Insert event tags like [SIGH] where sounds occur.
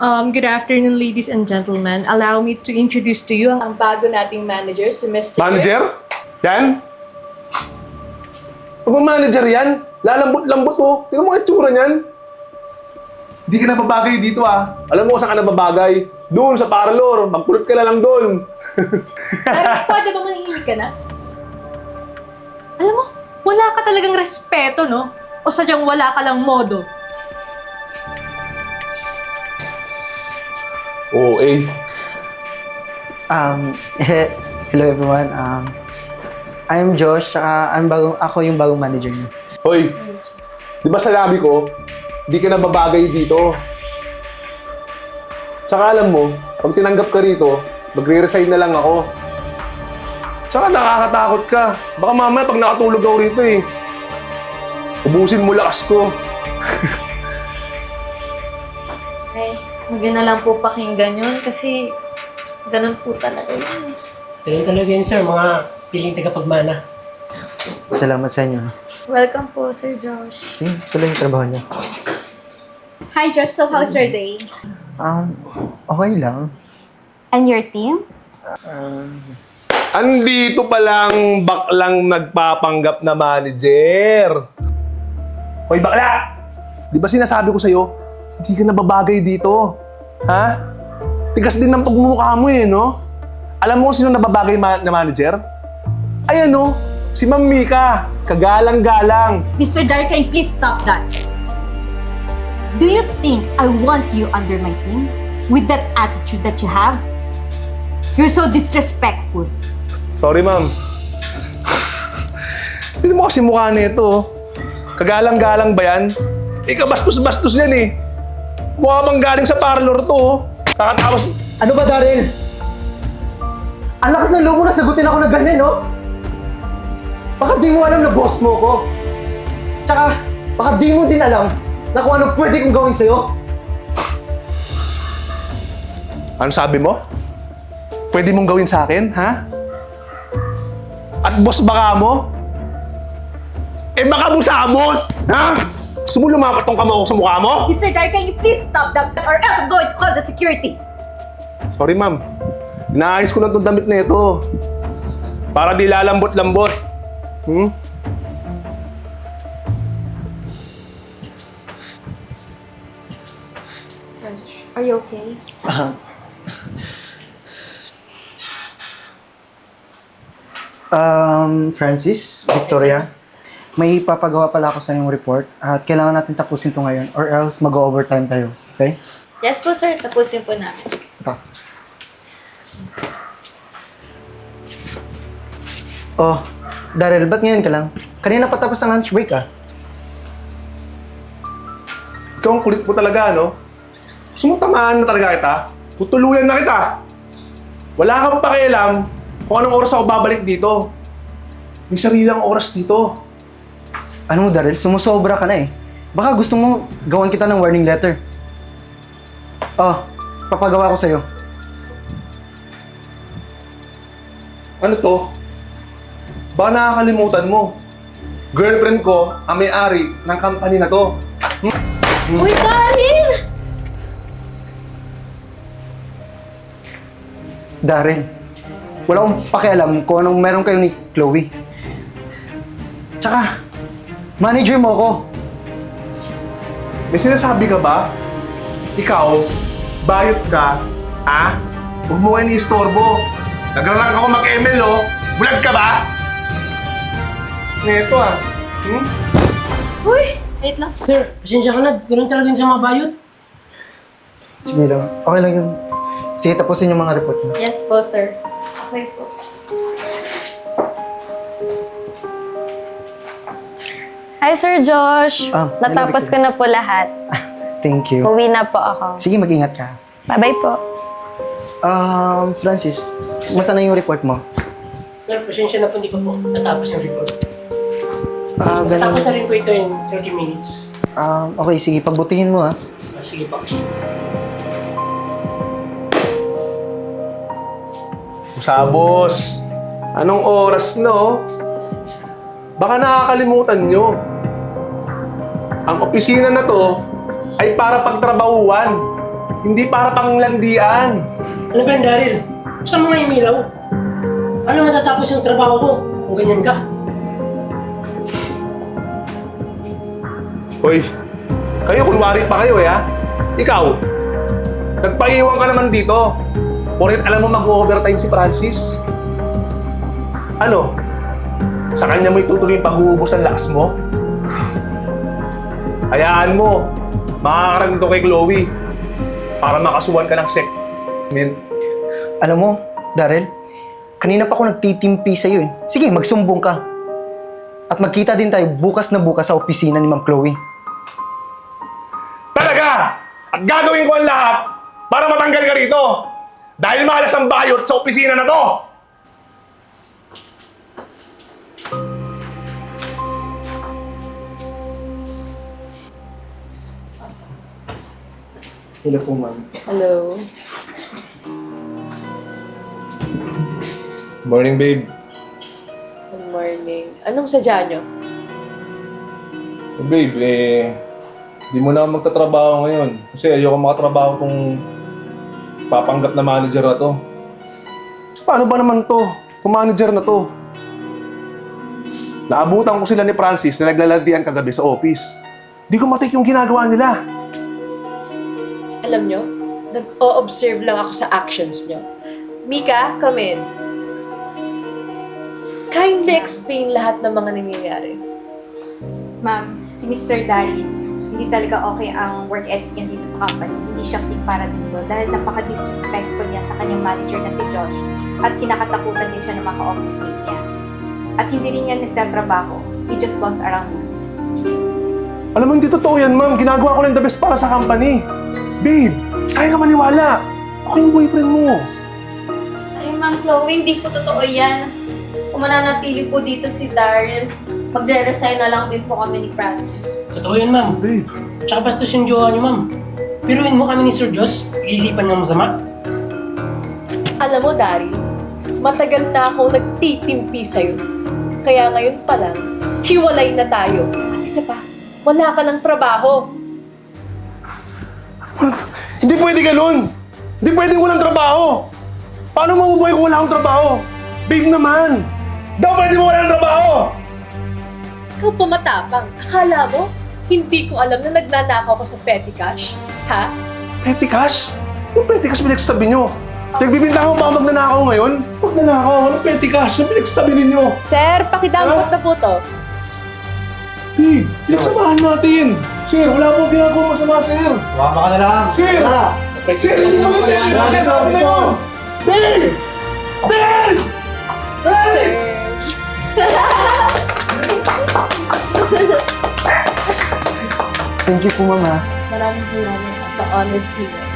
Um, good afternoon, ladies and gentlemen. Allow me to introduce to you ang bago nating manager, si Mr. Manager? Yan? Pag manager yan, lalambot-lambot oh. Tingnan mo ang itsura niyan. Hindi ka nababagay dito ah. Alam mo kung saan ka nababagay? Doon sa parlor. Magkulot ka na lang doon. [LAUGHS] Ay, pwede ba manahimik ka na? Alam mo, wala ka talagang respeto, no? O sadyang wala ka lang modo. Oo eh. Um, hello everyone. Um, I'm Josh, tsaka I'm bagong, ako yung bagong manager niyo. Hoy, di ba sinabi ko, di ka nababagay dito. Tsaka alam mo, pag tinanggap ka rito, magre-resign na lang ako. Tsaka nakakatakot ka. Baka mamaya pag nakatulog ako rito eh. Ubusin mo lakas ko. [LAUGHS] Huwag yun na lang po pakinggan yun kasi ganun po talaga yun. Ganun talaga yun, sir. Mga piling tagapagmana. Salamat sa inyo. Welcome po, Sir Josh. Sige, tuloy yung trabaho niyo. Hi, Josh. So, how's your day? Um, okay lang. And your team? Andito palang baklang nagpapanggap na manager. Hoy bakla! Di ba sinasabi ko sa'yo, hindi ka nababagay dito. Ha? Tigas din ng pagmumukha mo eh, no? Alam mo kung sino nababagay ma- na manager? Ayan no, si Ma'am Mika. Kagalang-galang. Mr. Dark, can you please stop that? Do you think I want you under my team? With that attitude that you have? You're so disrespectful. Sorry, ma'am. Hindi mo kasi mukha nito. Kagalang-galang ba yan? Eh, kabastos-bastos yan eh. Mukha bang galing sa parlor to. oh. Kakatapos, Ano ba, Daryl? Ang lakas ng loob mo na sagutin ako na ganyan, no? Baka di mo alam na boss mo ko. Tsaka, baka di mo din alam na kung ano pwede kong gawin sa'yo. ano sabi mo? Pwede mong gawin sa akin, ha? At boss baka mo? Eh baka busamos, ha? Gusto mo lumapat tong kamao ko sa mukha mo? Mr. Dark, can you please stop that or else I'm going to call the security. Sorry, ma'am. Inaayos ko lang itong damit na ito. Para di lalambot-lambot. Hmm? Are you okay? Um, Francis, Victoria, may papagawa pala ako sa inyong report at kailangan natin tapusin to ngayon or else mag-overtime tayo. Okay? Yes po, sir. Tapusin po namin. Ito. Oh, Daryl, ba't ngayon ka lang? Kanina pa tapos ang lunch break ah. Ikaw ang kulit mo talaga, no? Gusto mo tamaan na talaga kita? Tutuluyan na kita! Wala kang pakialam kung anong oras ako babalik dito. May sarilang oras dito. Ano mo, Daryl? Sumusobra ka na eh. Baka gusto mo gawan kita ng warning letter. Oh, papagawa ko sa'yo. Ano to? Baka nakakalimutan mo. Girlfriend ko ang may-ari ng company na to. Uy, Daryl! Daryl, wala akong pakialam kung anong meron kayo ni Chloe. Tsaka, manager mo ako. May sinasabi ka ba? Ikaw, bayot ka, ha? Huwag mo kayo ni-istorbo. Nagralang ako mag-ML, oh. Bulag ka ba? Neto, ah. Hmm? Uy! Wait lang. Sir, pasensya ka na. Ganun talaga yun sa mga bayot. Sige lang, okay lang yun. Sige, tapusin yung mga report mo. Yes po, sir. Okay po. Hi, Sir Josh. Ah, Natapos ko na po lahat. [LAUGHS] Thank you. Uwi na po ako. Sige, mag-ingat ka. Bye-bye po. Um, Francis, kumusta na yung report mo? Sir, pasensya na po. Hindi pa po natapos yung report. Ah, Natapos na ganun. rin po ito in 30 minutes. Um, okay, sige, pagbutihin mo ah. Ah, sige po. Sabos, anong oras no? Baka nakakalimutan nyo. Ang opisina na to ay para pagtrabahuan. Hindi para panglandian. Ano ba yan, Daryl? Gusto mo nga yung ilaw? Ano matatapos yung trabaho ko kung ganyan ka? Hoy, kayo kunwari pa kayo eh ha? Ikaw, nagpaiwan ka naman dito. Porit alam mo mag-overtime si Francis. Ano? Sa kanya mo itutuloy yung pag-uubos ng lakas mo? Hayaan mo, makakarating to kay Chloe para makasuhan ka ng sex. Min. Alam mo, Daryl, kanina pa ako nagtitimpi sa'yo eh. Sige, magsumbong ka. At magkita din tayo bukas na bukas sa opisina ni Ma'am Chloe. Talaga! At gagawin ko ang lahat para matanggal ka rito! Dahil malas ang bayot sa opisina na to! Hello po, ma'am. Hello. Morning, babe. Good morning. Anong sadya nyo? Oh, babe, eh, di mo na magtatrabaho ngayon. Kasi ayoko makatrabaho kung papanggap na manager na to. Paano ba naman to? Kung manager na to? Naabutan ko sila ni Francis na naglaladian kagabi sa office. Di ko matik yung ginagawa nila. Alam nyo, nag-o-observe lang ako sa actions nyo. Mika, come in. Kindly explain lahat ng mga nangyayari. Ma'am, si Mr. Daryl, hindi talaga okay ang work ethic niya dito sa company. Hindi siya fit para dito dahil napaka-disrespectful niya sa kanyang manager na si Josh at kinakatakutan din siya ng mga office mate niya. At hindi rin niya nagtatrabaho. He just boss around. Alam mo, hindi totoo yan, ma'am. Ginagawa ko lang the best para sa company. Babe, kaya ka maniwala. Ako yung boyfriend mo. Ay, Ma'am Chloe, hindi po totoo yan. Kung mananatili po dito si Daryl, magre-resign na lang din po kami ni Francis. Totoo yun, ma'am. Babe. Tsaka bastos yung jowa niyo, ma'am. Piruin mo kami ni Sir Josh, iisipan niya masama. Alam mo, Dari, matagal na akong nagtitimpi sa'yo. Kaya ngayon pa lang, hiwalay na tayo. Isa pa, wala ka ng trabaho. Hindi pwede ganun. Hindi pwedeng walang trabaho. Paano mabubuhay kung wala akong trabaho? Babe naman. Daw pwede mo walang trabaho. Ikaw pa matapang. Akala mo, hindi ko alam na nagnanakaw ko sa petty cash? Ha? Petty cash? Yung petty cash pinagsasabi nyo. Nagbibinta ko pa ako magnanakaw ngayon? Magnanakaw? Anong petty cash? Yung pinagsasabi ninyo? Sir, pakidampot na po to. Babe, pinagsamahan natin. Sir, wala po ginagawa masama, sir. Sumama ka na lang. Sir! Sir, ano ba yung sinasabi na yun? Babe! Babe! Sir. Thank you po, ma'am ha. Maraming salamat sa honesty mo.